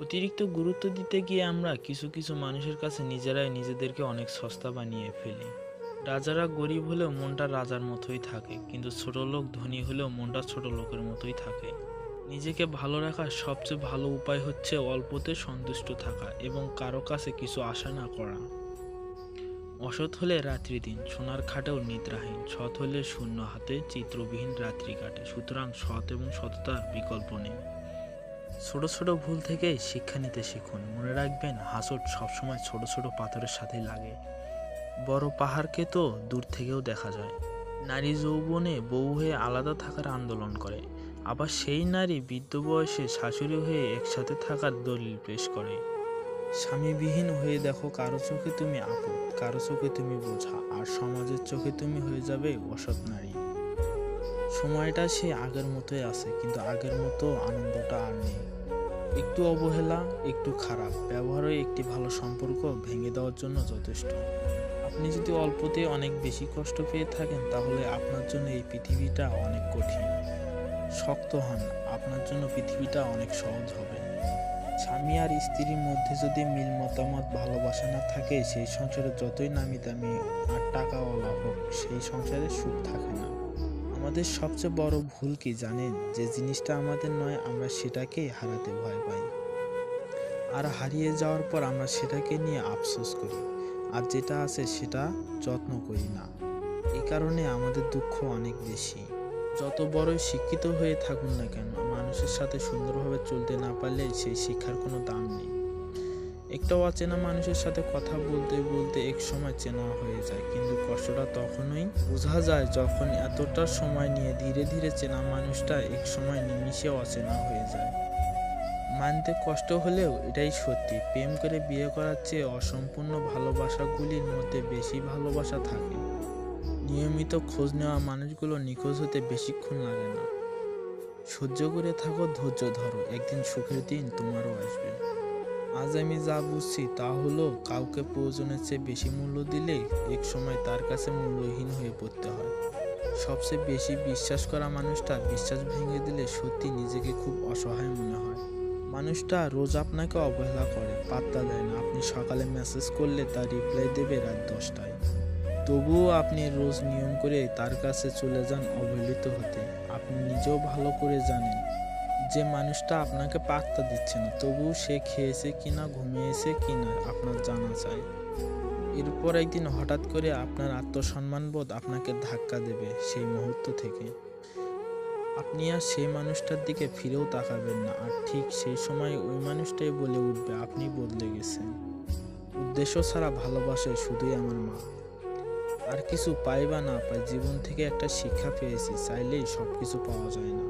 অতিরিক্ত গুরুত্ব দিতে গিয়ে আমরা কিছু কিছু মানুষের কাছে নিজেরাই নিজেদেরকে অনেক সস্তা বানিয়ে ফেলি। রাজারা গরিব হলেও মনটা রাজার মতোই থাকে, কিন্তু ছোট লোক ধনী হলেও মনটা ছোট লোকের মতোই থাকে। নিজেকে ভালো রাখার সবচেয়ে ভালো উপায় হচ্ছে অল্পতে সন্তুষ্ট থাকা এবং কারও কাছে কিছু আশা না করা। অসৎ হলে রাত্রি দিন, সোনার খাটেও নিদ্রাহীন, সৎ হলে শূন্য হাতে চিত্রবিহীন রাত্রি কাটে। সুতরাং সৎ এবং সততার বিকল্প নেই। ছোট ছোট ভুল থেকে শিক্ষা নিতে শিখুন। মনে রাখবেন হাসট সবসময় ছোট ছোট পাথরের সাথেই লাগে। বড় পাহাড়কে তো দূর থেকেও দেখা যায়। নারী যৌবনে বউ হয়ে আলাদা থাকার আন্দোলন করে। আবার সেই নারী বৃদ্ধ বয়সে শাশুড়ি হয়ে একসাথে থাকার দলিল পেশ করে। স্বামীবিহীন হয়ে দেখো, কারও চোখে তুমি আপদ কারও চোখে তুমি বোঝা, আর সমাজের চোখে তুমি হয়ে যাবে অসৎ নারী। সময়টা সে আগের মতোই আছে, কিন্তু আগের মতো আনন্দটা আর নেই। একটু অবহেলা, একটু খারাপ ব্যবহারই একটি ভালো সম্পর্ক ভেঙে দেওয়ার জন্য যথেষ্ট। আপনি যদি অল্পতে অনেক বেশি কষ্ট পেয়ে থাকেন, তাহলে আপনার জন্য এই পৃথিবীটা অনেক কঠিন। শক্ত হন, আপনার জন্য পৃথিবীটা অনেক সহজ হবে। স্বামী আর স্ত্রীর মধ্যে যদি মিল মতামত, ভালোবাসা না থাকে, সেই সংসারে যতই নামি দামি আর টাকাওয়ালা হোক, সেই সংসারে সুখ থাকে না। আমাদের সবচেয়ে বড় ভুল কি জানেন? যে জিনিসটা আমাদের নয়, আমরা সেটাকেই হারাতে ভয় পাই। আর হারিয়ে যাওয়ার পর আমরা সেটাকে নিয়ে আফসোস করি। আর যেটা আছে সেটা যত্ন করি না। এই কারণে আমাদের দুঃখ অনেক বেশি। যত বড়ই শিক্ষিত হয়ে থাকুন না কেন, মানুষের সাথে সুন্দরভাবে চলতে না পারলে সেই শিক্ষার কোনো দাম নেই। একটা অচেনা মানুষের সাথে কথা বলতে বলতে এক সময় চেনা হয়ে যায়। কিন্তু কষ্টটা তখনই বোঝা যায় যখন এতটা সময় নিয়ে ধীরে ধীরে চেনা মানুষটা এক সময় নিমিশে অচেনা হয়ে যায়। মানতে কষ্ট হলেও এটাই সত্যি, প্রেম করে বিয়ে করার চেয়ে অসম্পূর্ণ ভালোবাসাগুলির মধ্যে বেশি ভালোবাসা থাকে। নিয়মিত খোঁজ নেওয়া মানুষগুলো নিখোঁজ হতে বেশিক্ষণ লাগে না। সহ্য করে থাকো, ধৈর্য ধরো, একদিন সুখের দিন তোমারও আসবে। আজ আমি যা বুঝছি তা হলো, কাউকে প্রয়োজনের চেয়ে বেশি মূল্য দিলে এক সময় তার কাছে মূল্যহীন হয়ে পড়তে হয়। সবচেয়ে বেশি বিশ্বাস করা মানুষটা বিশ্বাস ভেঙে দিলে সত্যি নিজেকে খুব অসহায় মনে হয়। মানুষটা রোজ আপনাকে অবহেলা করে, পাত্তা দেয় না। আপনি সকালে মেসেজ করলে তার রিপ্লাই দেবে রাত দশটায়। তবুও আপনি রোজ নিয়ম করে তার কাছে চলে যান অবহেলিত হতে। আপনি নিজেও ভালো করে জানেন যে মানুষটা আপনাকে পাত্তা দিচ্ছে না, তবুও সে খেয়েছে কিনা, ঘুমিয়েছে কিনা, আপনার জানা চাই। এরপর একদিন হঠাৎ করে আপনার আত্মসম্মানবোধ আপনাকে ধাক্কা দেবে সেই মুহূর্ত থেকে। আপনি আর সেই মানুষটার দিকে ফিরেও তাকাবেন না, আর ঠিক সেই সময় ওই মানুষটাই বলে উঠবে, আপনি বদলে গেছেন। উদ্দেশ্য ছাড়া ভালোবাসে শুধুই আমার মা। আর কিছু পাই বা না পাই, জীবন থেকে একটা শিক্ষা পেয়েছি, চাইলেই সব কিছু পাওয়া যায় না।